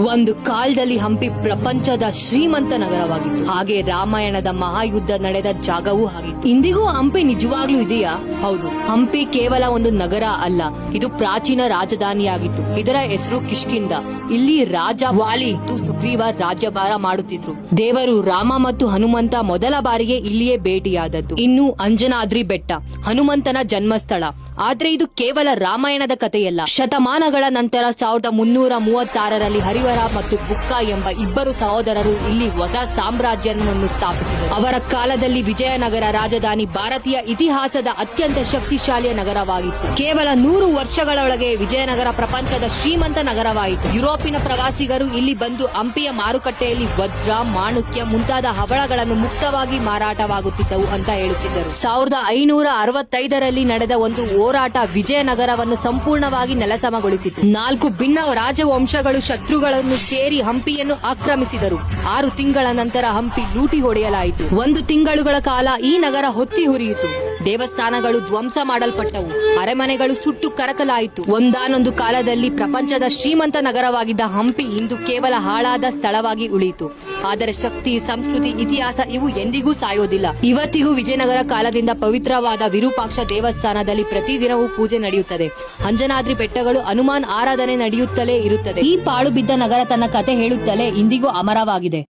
ಒಂದು ಕಾಲದಲ್ಲಿ ಹಂಪಿ ಪ್ರಪಂಚದ ಶ್ರೀಮಂತ ನಗರವಾಗಿತ್ತು. ಹಾಗೆ ರಾಮಾಯಣದ ಮಹಾಯುದ್ಧ ನಡೆದ ಜಾಗವೂ ಆಗಿತ್ತು ಇಂದಿಗೂ ಹಂಪಿ ನಿಜವಾಗ್ಲೂ ಇದೆಯಾ? ಹೌದು. ಹಂಪಿ ಕೇವಲ ಒಂದು ನಗರ ಅಲ್ಲ, ಇದು ಪ್ರಾಚೀನ ರಾಜಧಾನಿಯಾಗಿತ್ತು. ಇದರ ಹೆಸರು ಕಿಷ್ಕಿಂದ ಇಲ್ಲಿ ರಾಜ ವಾಲಿ ಸುಗ್ರೀವ ರಾಜ್ಯಭಾರ ಮಾಡುತ್ತಿದ್ರು. ದೇವರು ರಾಮ ಮತ್ತು ಹನುಮಂತ ಮೊದಲ ಬಾರಿಗೆ ಇಲ್ಲಿಯೇ ಭೇಟಿಯಾದದ್ದು. ಇನ್ನು ಅಂಜನಾದ್ರಿ ಬೆಟ್ಟ, ಹನುಮಂತನ ಜನ್ಮಸ್ಥಳ. ಆದ್ರೆ ಇದು ಕೇವಲ ರಾಮಾಯಣದ ಕಥೆಯಲ್ಲ. ಶತಮಾನಗಳ ನಂತರ ಸಾವಿರದ ಮುನ್ನೂರ ಮೂವತ್ತಾರರಲ್ಲಿ ಹರಿವರ ಮತ್ತು ಬುಕ್ಕ ಎಂಬ ಇಬ್ಬರು ಸಹೋದರರು ಇಲ್ಲಿ ಹೊಸ ಸಾಮ್ರಾಜ್ಯವನ್ನು ಸ್ಥಾಪಿಸಿದರು. ಅವರ ಕಾಲದಲ್ಲಿ ವಿಜಯನಗರ ರಾಜಧಾನಿ ಭಾರತೀಯ ಇತಿಹಾಸದ ಅತ್ಯಂತ ಶಕ್ತಿಶಾಲಿಯ ನಗರವಾಗಿತ್ತು. ಕೇವಲ ನೂರು ವರ್ಷಗಳೊಳಗೆ ವಿಜಯನಗರ ಪ್ರಪಂಚದ ಶ್ರೀಮಂತ ನಗರವಾಯಿತು. ಯುರೋಪಿನ ಪ್ರವಾಸಿಗರು ಇಲ್ಲಿ ಬಂದು ಹಂಪಿಯ ಮಾರುಕಟ್ಟೆಯಲ್ಲಿ ವಜ್ರ, ಮಾಣುಕ್ಯ ಮುಂತಾದ ಹವಳಗಳನ್ನು ಮುಕ್ತವಾಗಿ ಮಾರಾಟವಾಗುತ್ತಿದ್ದವು ಅಂತ ಹೇಳುತ್ತಿದ್ದರು. ಸಾವಿರದ ಐನೂರ ಅರವತ್ತೈದರಲ್ಲಿ ನಡೆದ ಒಂದು ಹೋರಾಟ ವಿಜಯನಗರವನ್ನು ಸಂಪೂರ್ಣವಾಗಿ ನೆಲಸಮಗೊಳಿಸಿತು. ನಾಲ್ಕು ಭಿನ್ನ ರಾಜವಂಶಗಳು ಶತ್ರುಗಳನ್ನು ಸೇರಿ ಹಂಪಿಯನ್ನು ಆಕ್ರಮಿಸಿದರು. ಆರು ತಿಂಗಳ ನಂತರ ಹಂಪಿ ಲೂಟಿ ಹೊಡೆಯಲಾಯಿತು. ಒಂದು ತಿಂಗಳುಗಳ ಕಾಲ ಈ ನಗರ ಹೊತ್ತಿ ಹುರಿಯಿತು. ದೇವಸ್ಥಾನಗಳು ಧ್ವಂಸ ಮಾಡಲ್ಪಟ್ಟವು. ಅರಮನೆಗಳು ಸುಟ್ಟು ಕರಕಲಾಯಿತು. ಒಂದಾನೊಂದು ಕಾಲದಲ್ಲಿ ಪ್ರಪಂಚದ ಶ್ರೀಮಂತ ನಗರವಾಗಿದ್ದ ಹಂಪಿ ಇಂದು ಕೇವಲ ಹಾಳಾದ ಸ್ಥಳವಾಗಿ ಉಳಿಯಿತು. ಆದರೆ ಶಕ್ತಿ, ಸಂಸ್ಕೃತಿ, ಇತಿಹಾಸ ಇವು ಎಂದಿಗೂ ಸಾಯೋದಿಲ್ಲ. ಇವತ್ತಿಗೂ ವಿಜಯನಗರ ಕಾಲದಿಂದ ಪವಿತ್ರವಾದ ವಿರೂಪಾಕ್ಷ ದೇವಸ್ಥಾನದಲ್ಲಿ ಪ್ರತಿದಿನವೂ ಪೂಜೆ ನಡೆಯುತ್ತದೆ. ಅಂಜನಾದ್ರಿ ಬೆಟ್ಟಗಳು ಹನುಮಾನ್ ಆರಾಧನೆ ನಡೆಯುತ್ತಲೇ ಇರುತ್ತದೆ. ಈ ಪಾಳು ಬಿದ್ದ ನಗರ ತನ್ನ ಕತೆ ಹೇಳುತ್ತಲೇ ಇಂದಿಗೂ ಅಮರವಾಗಿದೆ.